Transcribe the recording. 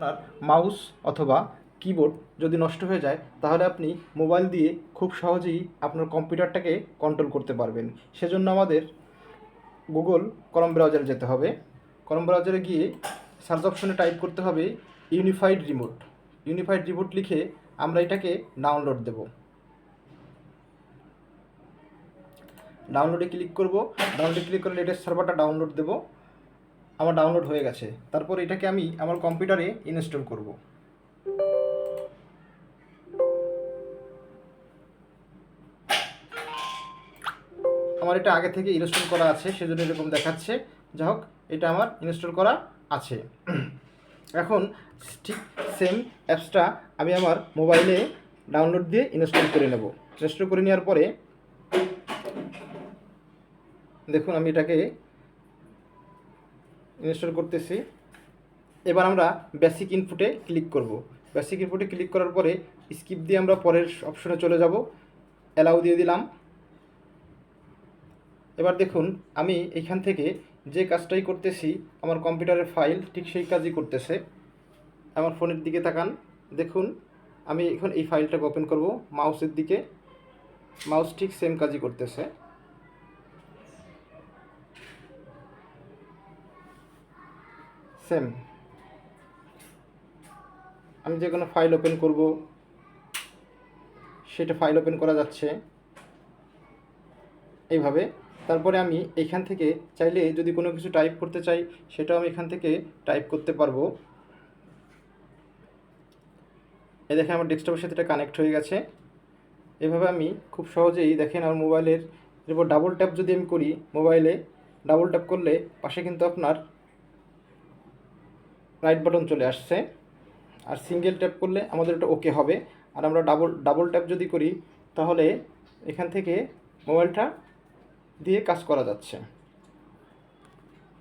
আপনার মাউস অথবা কিবোর্ড যদি নষ্ট হয়ে যায়, তাহলে আপনি মোবাইল দিয়ে খুব সহজেই আপনার কম্পিউটারটাকে কন্ট্রোল করতে পারবেন। সেজন্য আমাদের গুগল করম ব্রাউজারে যেতে হবে। করম ব্রাউজারে গিয়ে সার্চ অপশনে টাইপ করতে হবে ইউনিফাইড রিমোট ইউনিফাইড রিমোট লিখে আমরা এটাকে ডাউনলোড দেব। ডাউনলোডে ক্লিক করব। ডাউনলোডে ক্লিক করে এটার সার্ভারটা ডাউনলোড দেব। আমার ডাউনলোড হয়ে গেছে। তারপর এটাকে আমি আমার কম্পিউটারে ইনস্টল করব। আমার এটা আগে থেকে ইনস্টল করা আছে, সেজন্য এরকম দেখাচ্ছে। যা হোক, এটা আমার ইনস্টল করা আছে। এখন ঠিক সেম অ্যাপসটা আমি আমার মোবাইলে ডাউনলোড দিয়ে ইনস্টল করে নেব। ইনস্টল করে নেওয়ার পরে দেখুন আমি এটাকে ইনস্টল করতেছি। এবার আমরা বেসিক ইনপুটে ক্লিক করব। বেসিক ইনপুটে ক্লিক করার পরে স্কিপ দিয়ে আমরা পরের অপশনে চলে যাব। অ্যালাউ দিয়ে দিলাম। এবার দেখুন, আমি এইখান থেকে যে কাজটাই করতেছি, আমার কম্পিউটারের ফাইল ঠিক সেই কাজই করতেছে। আমার ফোনের দিকে তাকান। দেখুন, আমি এখন এই ফাইলটাকে ওপেন করব মাউসের দিকে। মাউস ঠিক সেম কাজই করতেছে। সেম। আমি যে কোনো ফাইল ওপেন করব, সেটা ফাইল ওপেন করা যাচ্ছে এইভাবে। তারপরে আমি এইখান থেকে চাইলে যদি কোনো কিছু টাইপ করতে চাই, সেটাও আমি এখান থেকে টাইপ করতে পারব। এই দেখেন আমার ডেস্কটপের সাথে এটা কানেক্ট হয়ে গেছে। এভাবে আমি খুব সহজেই দেখেন আমার মোবাইলের এরপর ডাবল ট্যাপ যদি আমি করি মোবাইলে ডাবল ট্যাপ করলে পাশে কিন্তু আপনার রাইট বাটন চলে আসছে। আর সিঙ্গেল ট্যাপ করলে আমাদের এটা ওকে হবে। আর আমরা ডাবল ডাবল ট্যাপ যদি করি, তাহলে এখান থেকে মোবাইলটা দিয়ে কাজ করা যাচ্ছে।